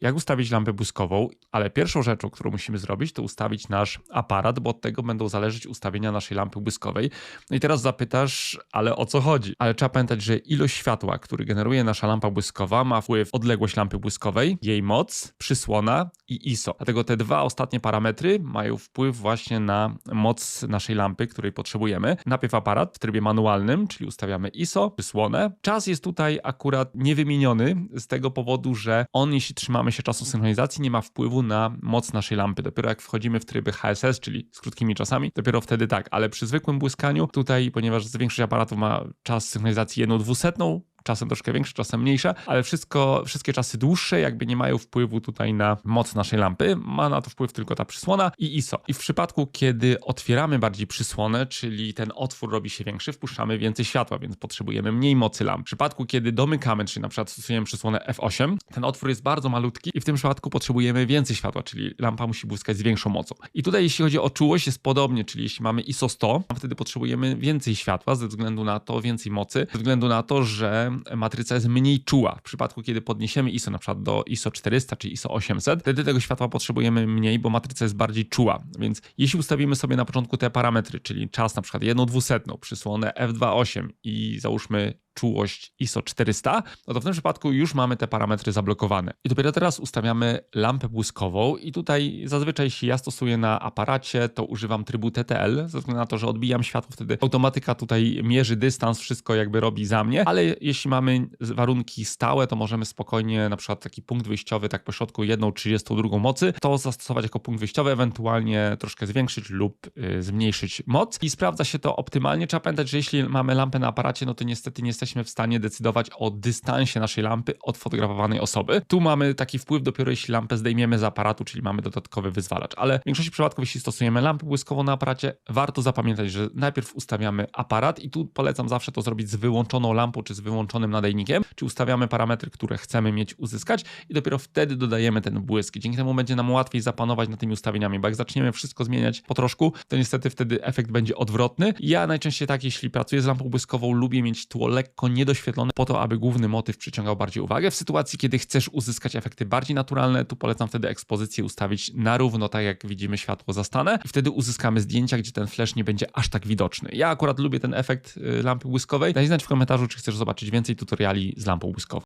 jak ustawić lampę błyskową, ale pierwszą rzeczą, którą musimy zrobić, to ustawić nasz aparat, bo od tego będą zależeć ustawienia naszej lampy błyskowej. No i teraz zapytasz, ale o co chodzi? Ale trzeba pamiętać, że ilość światła, który generuje nasza lampa błyskowa, ma wpływ odległość lampy błyskowej, jej moc, przysłona i ISO. Dlatego te dwa ostatnie parametry mają wpływ właśnie na moc naszej lampy, której potrzebujemy. Najpierw aparat w trybie manualnym, czyli ustawiamy ISO, przysłonę. Czas jest tutaj akurat niewymieniony z tego powodu, że on, jeśli trzymamy się czasu synchronizacji, nie ma wpływu na moc naszej lampy. Dopiero jak wchodzimy w tryby HSS, czyli z krótkimi czasami, dopiero wtedy tak, ale przy zwykłym błyskaniu tutaj, ponieważ większość aparatów ma czas synchronizacji jedną dwusetną, czasem troszkę większe, czasem mniejsze, ale wszystko, wszystkie czasy dłuższe jakby nie mają wpływu tutaj na moc naszej lampy. Ma na to wpływ tylko ta przysłona i ISO. I w przypadku, kiedy otwieramy bardziej przysłonę, czyli ten otwór robi się większy, wpuszczamy więcej światła, więc potrzebujemy mniej mocy lamp. W przypadku, kiedy domykamy, czyli na przykład stosujemy przysłonę F8, ten otwór jest bardzo malutki i w tym przypadku potrzebujemy więcej światła, czyli lampa musi błyskać z większą mocą. I tutaj jeśli chodzi o czułość jest podobnie, czyli jeśli mamy ISO 100, wtedy potrzebujemy więcej światła ze względu na to, więcej mocy, ze względu na to, że matryca jest mniej czuła. W przypadku, kiedy podniesiemy ISO na przykład do ISO 400 czy ISO 800, wtedy tego światła potrzebujemy mniej, bo matryca jest bardziej czuła. Więc jeśli ustawimy sobie na początku te parametry, czyli czas na przykład 1 dwusetną, przysłonę f2.8 i załóżmy czułość ISO 400, no to w tym przypadku już mamy te parametry zablokowane. I dopiero teraz ustawiamy lampę błyskową i tutaj zazwyczaj jeśli ja stosuję na aparacie, to używam trybu TTL, ze względu na to, że odbijam światło, wtedy automatyka tutaj mierzy dystans, wszystko jakby robi za mnie, ale jeśli mamy warunki stałe, to możemy spokojnie na przykład taki punkt wyjściowy, tak po środku 1,32 mocy, to zastosować jako punkt wyjściowy, ewentualnie troszkę zwiększyć lub y, zmniejszyć moc i sprawdza się to optymalnie. Trzeba pamiętać, że jeśli mamy lampę na aparacie, no to niestety nie jesteśmy w stanie decydować o dystansie naszej lampy od fotografowanej osoby. Tu mamy taki wpływ dopiero jeśli lampę zdejmiemy z aparatu, czyli mamy dodatkowy wyzwalacz, ale w większości przypadków, jeśli stosujemy lampę błyskową na aparacie, warto zapamiętać, że najpierw ustawiamy aparat i tu polecam zawsze to zrobić z wyłączoną lampą czy z wyłączonym nadajnikiem, czy ustawiamy parametry, które chcemy mieć uzyskać i dopiero wtedy dodajemy ten błysk. Dzięki temu będzie nam łatwiej zapanować nad tymi ustawieniami, bo jak zaczniemy wszystko zmieniać po troszku, to niestety wtedy efekt będzie odwrotny. Ja najczęściej tak, jeśli pracuję z lampą błyskową, lubię mieć tło lekko niedoświetlone po to, aby główny motyw przyciągał bardziej uwagę. W sytuacji, kiedy chcesz uzyskać efekty bardziej naturalne, tu polecam wtedy ekspozycję ustawić na równo, tak jak widzimy światło zastane i wtedy uzyskamy zdjęcia, gdzie ten flash nie będzie aż tak widoczny. Ja akurat lubię ten efekt y, lampy błyskowej. Daj znać w komentarzu, czy chcesz zobaczyć więcej tutoriali z lampą błyskową.